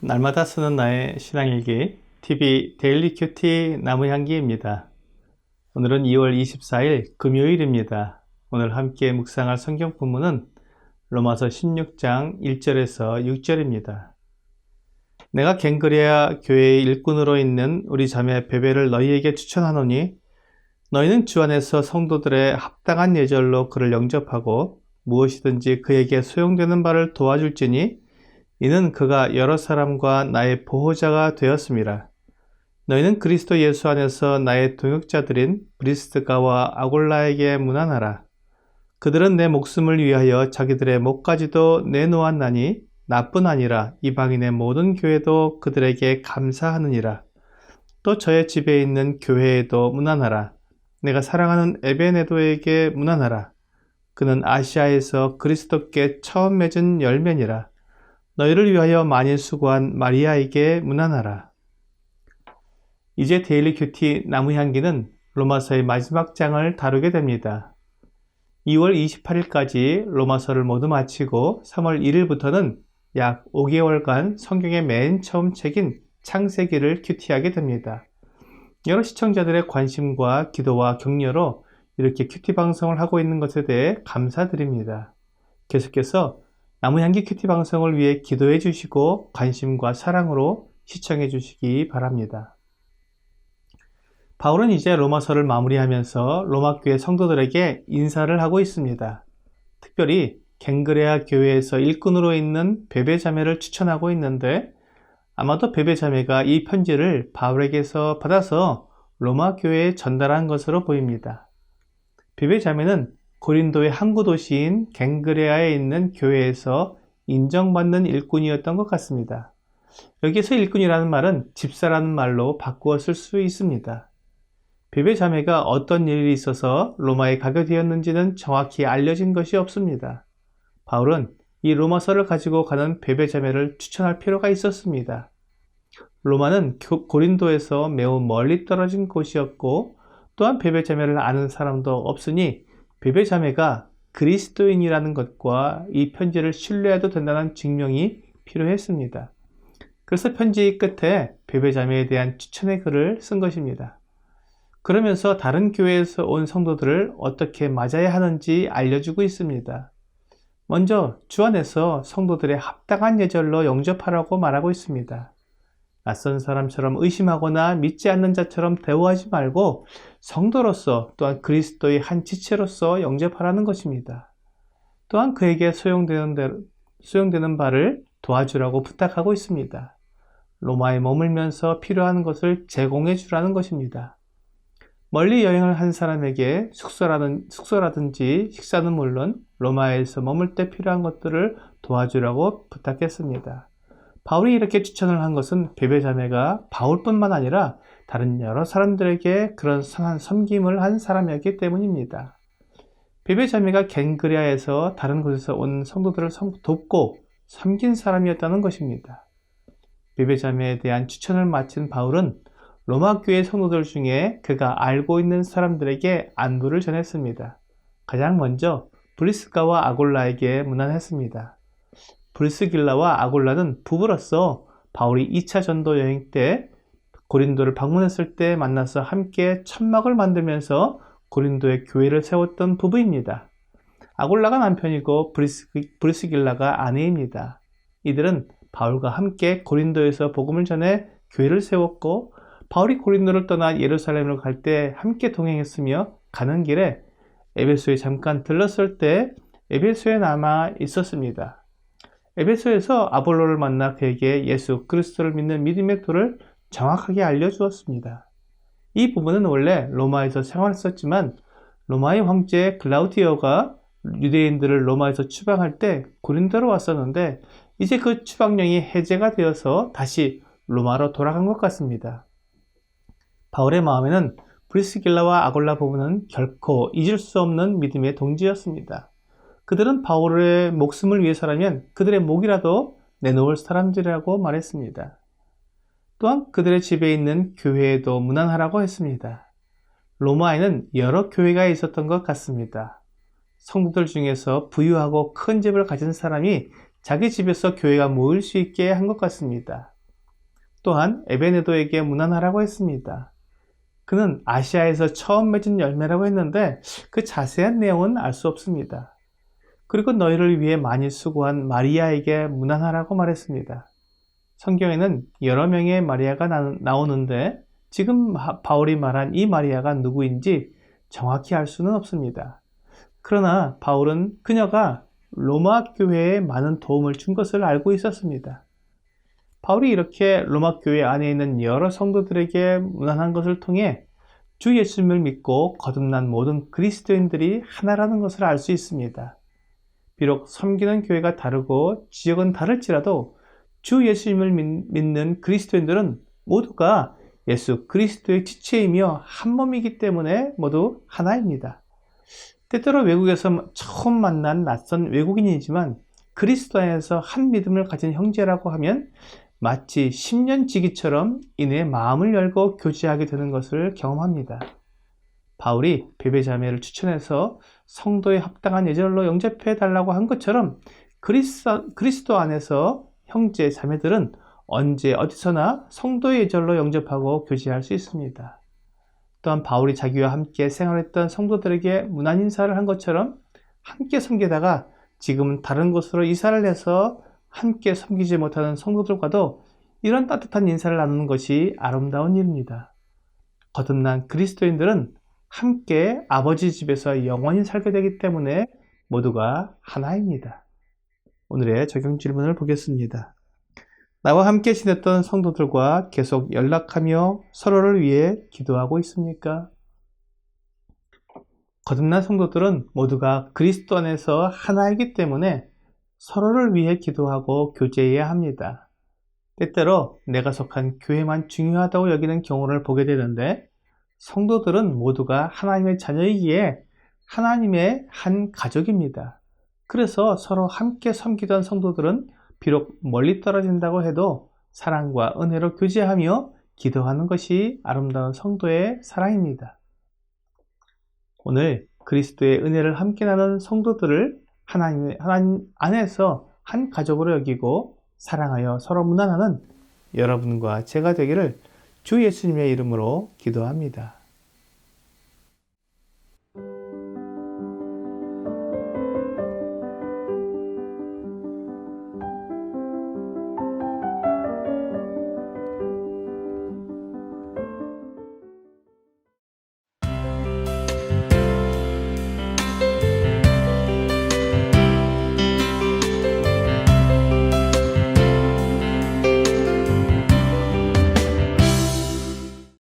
날마다 쓰는 나의 신앙일기 TV 데일리 큐티 나무향기입니다. 오늘은 2월 24일 금요일입니다. 오늘 함께 묵상할 성경 본문은 로마서 16장 1절에서 6절입니다. 내가 갱그레아 교회의 일꾼으로 있는 우리 자매 베베를 너희에게 추천하노니 너희는 주 안에서 성도들의 합당한 예절로 그를 영접하고 무엇이든지 그에게 소용되는 바를 도와줄지니 이는 그가 여러 사람과 나의 보호자가 되었습니다. 너희는 그리스도 예수 안에서 나의 동역자들인 브리스가와 아골라에게 문안하라. 그들은 내 목숨을 위하여 자기들의 목까지도 내놓았나니 나뿐 아니라 이방인의 모든 교회도 그들에게 감사하느니라. 또 저의 집에 있는 교회에도 문안하라. 내가 사랑하는 에베네도에게 문안하라. 그는 아시아에서 그리스도께 처음 맺은 열매니라. 너희를 위하여 많이 수고한 마리아에게 문안하라. 이제 데일리 큐티 나무 향기는 로마서의 마지막 장을 다루게 됩니다. 2월 28일까지 로마서를 모두 마치고 3월 1일부터는 약 5개월간 성경의 맨 처음 책인 창세기를 큐티하게 됩니다. 여러 시청자들의 관심과 기도와 격려로 이렇게 큐티 방송을 하고 있는 것에 대해 감사드립니다. 계속해서 나무향기 큐티 방송을 위해 기도해 주시고 관심과 사랑으로 시청해 주시기 바랍니다. 바울은 이제 로마서를 마무리하면서 로마 교회 성도들에게 인사를 하고 있습니다. 특별히 갱그레아 교회에서 일꾼으로 있는 베베 자매를 추천하고 있는데 아마도 베베 자매가 이 편지를 바울에게서 받아서 로마 교회에 전달한 것으로 보입니다. 베베 자매는 고린도의 항구 도시인 갱그레아에 있는 교회에서 인정받는 일꾼이었던 것 같습니다. 여기서 일꾼이라는 말은 집사라는 말로 바꾸어 쓸 수 있습니다. 베베 자매가 어떤 일이 있어서 로마에 가게 되었는지는 정확히 알려진 것이 없습니다. 바울은 이 로마서를 가지고 가는 베베 자매를 추천할 필요가 있었습니다. 로마는 고린도에서 매우 멀리 떨어진 곳이었고 또한 베베 자매를 아는 사람도 없으니 베베 자매가 그리스도인이라는 것과 이 편지를 신뢰해도 된다는 증명이 필요했습니다. 그래서 편지 끝에 베베 자매에 대한 추천의 글을 쓴 것입니다. 그러면서 다른 교회에서 온 성도들을 어떻게 맞아야 하는지 알려주고 있습니다. 먼저 주 안에서 성도들의 합당한 예절로 영접하라고 말하고 있습니다. 낯선 사람처럼 의심하거나 믿지 않는 자처럼 대우하지 말고 성도로서 또한 그리스도의 한 지체로서 영접하라는 것입니다. 또한 그에게 소용되는, 대로, 소용되는 바를 도와주라고 부탁하고 있습니다. 로마에 머물면서 필요한 것을 제공해 주라는 것입니다. 멀리 여행을 한 사람에게 숙소라든, 숙소라든지 식사는 물론 로마에서 머물 때 필요한 것들을 도와주라고 부탁했습니다. 바울이 이렇게 추천을 한 것은 베베 자매가 바울뿐만 아니라 다른 여러 사람들에게 그런 선한 섬김을 한 사람이었기 때문입니다. 베베 자매가 갱그리아에서 다른 곳에서 온 성도들을 돕고 섬긴 사람이었다는 것입니다. 베베 자매에 대한 추천을 마친 바울은 로마 교회 성도들 중에 그가 알고 있는 사람들에게 안부를 전했습니다. 가장 먼저 브리스가와 아골라에게 문안했습니다. 브리스길라와 아골라는 부부로서 바울이 2차 전도 여행 때 고린도를 방문했을 때 만나서 함께 천막을 만들면서 고린도의 교회를 세웠던 부부입니다. 아골라가 남편이고 브리스, 브리스길라가 아내입니다. 이들은 바울과 함께 고린도에서 복음을 전해 교회를 세웠고 바울이 고린도를 떠나 예루살렘으로 갈 때 함께 동행했으며 가는 길에 에베소에 잠깐 들렀을 때 에베소에 남아 있었습니다. 에베소에서 아볼로를 만나 그에게 예수 그리스도를 믿는 믿음의 도를 정확하게 알려주었습니다. 이 부분은 원래 로마에서 생활했었지만 로마의 황제 글라우디오가 유대인들을 로마에서 추방할 때 고린도로 왔었는데 이제 그 추방령이 해제가 되어서 다시 로마로 돌아간 것 같습니다. 바울의 마음에는 브리스길라와 아골라 부부는 결코 잊을 수 없는 믿음의 동지였습니다. 그들은 바울의 목숨을 위해서라면 그들의 목이라도 내놓을 사람들이라고 말했습니다. 또한 그들의 집에 있는 교회에도 문안하라고 했습니다. 로마에는 여러 교회가 있었던 것 같습니다. 성도들 중에서 부유하고 큰 집을 가진 사람이 자기 집에서 교회가 모일 수 있게 한 것 같습니다. 또한 에베네도에게 문안하라고 했습니다. 그는 아시아에서 처음 맺은 열매라고 했는데 그 자세한 내용은 알 수 없습니다. 그리고 너희를 위해 많이 수고한 마리아에게 문안하라고 말했습니다. 성경에는 여러 명의 마리아가 나- 나오는데 지금 바- 바울이 말한 이 마리아가 누구인지 정확히 알 수는 없습니다. 그러나 바울은 그녀가 로마 교회에 많은 도움을 준 것을 알고 있었습니다. 바울이 이렇게 로마 교회 안에 있는 여러 성도들에게 문안한 것을 통해 주 예수님을 믿고 거듭난 모든 그리스도인들이 하나라는 것을 알 수 있습니다. 비록 섬기는 교회가 다르고 지역은 다를지라도 주 예수님을 믿- 믿는 그리스도인들은 모두가 예수 그리스도의 지체이며 한 몸이기 때문에 모두 하나입니다. 때때로 외국에서 처음 만난 낯선 외국인이지만 그리스도 안에서 한 믿음을 가진 형제라고 하면 마치 10년 지기처럼 이내 마음을 열고 교제하게 되는 것을 경험합니다. 바울이 베베자매를 추천해서 성도에 합당한 예절로 영접해 달라고 한 것처럼 그리스도, 안에서 형제 자매들은 언제 어디서나 성도의 예절로 영접하고 교제할 수 있습니다. 또한 바울이 자기와 함께 생활했던 성도들에게 문안 인사를 한 것처럼 함께 섬기다가 지금은 다른 곳으로 이사를 해서 함께 섬기지 못하는 성도들과도 이런 따뜻한 인사를 나누는 것이 아름다운 일입니다. 거듭난 그리스도인들은 함께 아버지 집에서 영원히 살게 되기 때문에 모두가 하나입니다. 오늘의 적용 질문을 보겠습니다. 나와 함께 지냈던 성도들과 계속 연락하며 서로를 위해 기도하고 있습니까? 거듭난 성도들은 모두가 그리스도 안에서 하나이기 때문에 서로를 위해 기도하고 교제해야 합니다. 때때로 내가 속한 교회만 중요하다고 여기는 경우를 보게 되는데 성도들은 모두가 하나님의 자녀이기에 하나님의 한 가족입니다. 그래서 서로 함께 섬기던 성도들은 비록 멀리 떨어진다고 해도 사랑과 은혜로 교제하며 기도하는 것이 아름다운 성도의 사랑입니다. 오늘 그리스도의 은혜를 함께 나눈 성도들을 하나님, 하나님 안에서 한 가족으로 여기고 사랑하여 서로 문안하는 여러분과 제가 되기를 주 예수님의 이름으로 기도합니다.